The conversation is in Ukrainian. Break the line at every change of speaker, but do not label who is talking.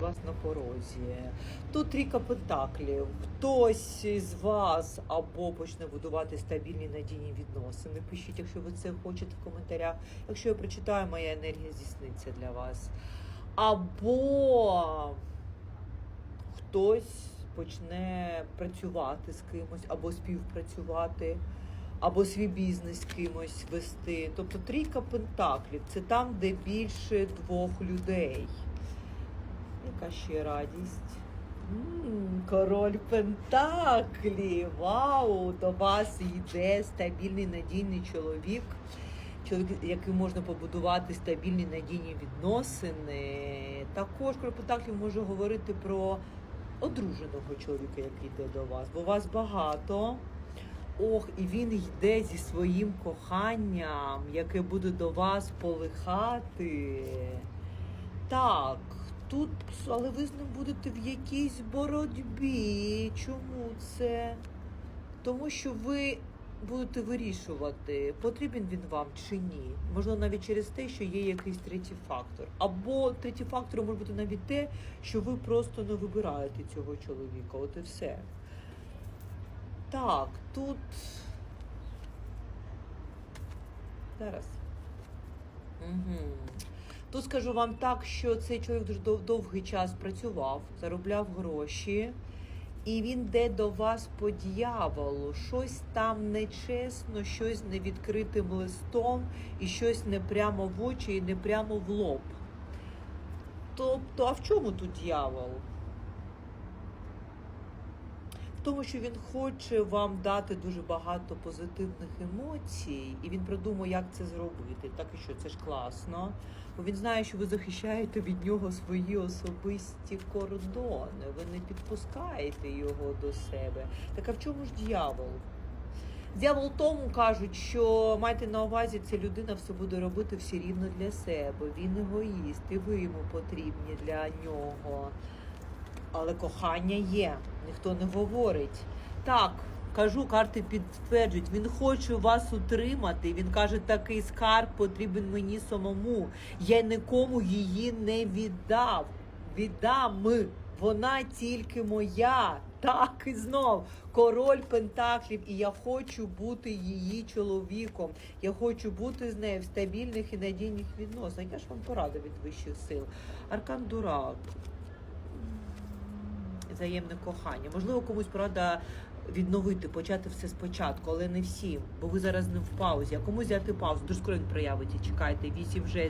чекають вас на порозі. Тут трійка пентаклів. Хтось із вас або почне будувати стабільні надійні відносини. Пишіть, якщо ви це хочете в коментарях. Якщо я прочитаю, моя енергія здійсниться для вас. Або хтось почне працювати з кимось, або співпрацювати, або свій бізнес з кимось вести. Тобто трійка пентаклів це там, де більше двох людей. Яка ще радість? М, Король Пентаклів. Вау! До вас йде стабільний надійний чоловік. Чоловік, яким можна побудувати стабільні надійні відносини. Також Король Пентаклів може говорити про одруженого чоловіка, який йде до вас, бо вас багато. Ох, і він йде зі своїм коханням, яке буде до вас полихати. Так, тут, але ви з ним будете в якійсь боротьбі. Чому це? Тому що ви будете вирішувати, потрібен він вам чи ні. Можливо, навіть через те, що є якийсь третій фактор. Або третій фактор може бути навіть те, що ви просто не вибираєте цього чоловіка. От і все. Так, тут. Зараз. Угу. Тут скажу вам так, що цей чоловік дуже довгий час працював, заробляв гроші, і він йде до вас по дьяволу. Щось там нечесно, щось невідкритим листом, і щось не прямо в очі, і не прямо в лоб. Тобто, а в чому тут дьявол? Тому, що він хоче вам дати дуже багато позитивних емоцій, і він придумав, як це зробити. Так і що це ж класно. Бо він знає, що ви захищаєте від нього свої особисті кордони. Ви не підпускаєте його до себе. Так а в чому ж дьявол? Дьявол тому кажуть, що майте на увазі, ця людина все буде робити все рівно для себе. Він егоїст, і ви йому потрібні для нього. Але кохання є, ніхто не говорить. Так, кажу, карти підтверджують, він хоче вас утримати. Він каже, такий скарб потрібен мені самому. Я нікому її не віддав. Віддам. Вона тільки моя. Так і знов король Пентаклів, і я хочу бути її чоловіком. Я хочу бути з нею в стабільних і надійних відносинах. Я ж вам порада від вищих сил. Аркан Дурак взаємне кохання. Можливо, комусь порада відновити, почати все спочатку, але не всім, бо ви зараз не в паузі. А комусь взяти паузу. Дуже скоро він проявить чекайте. Вісім вже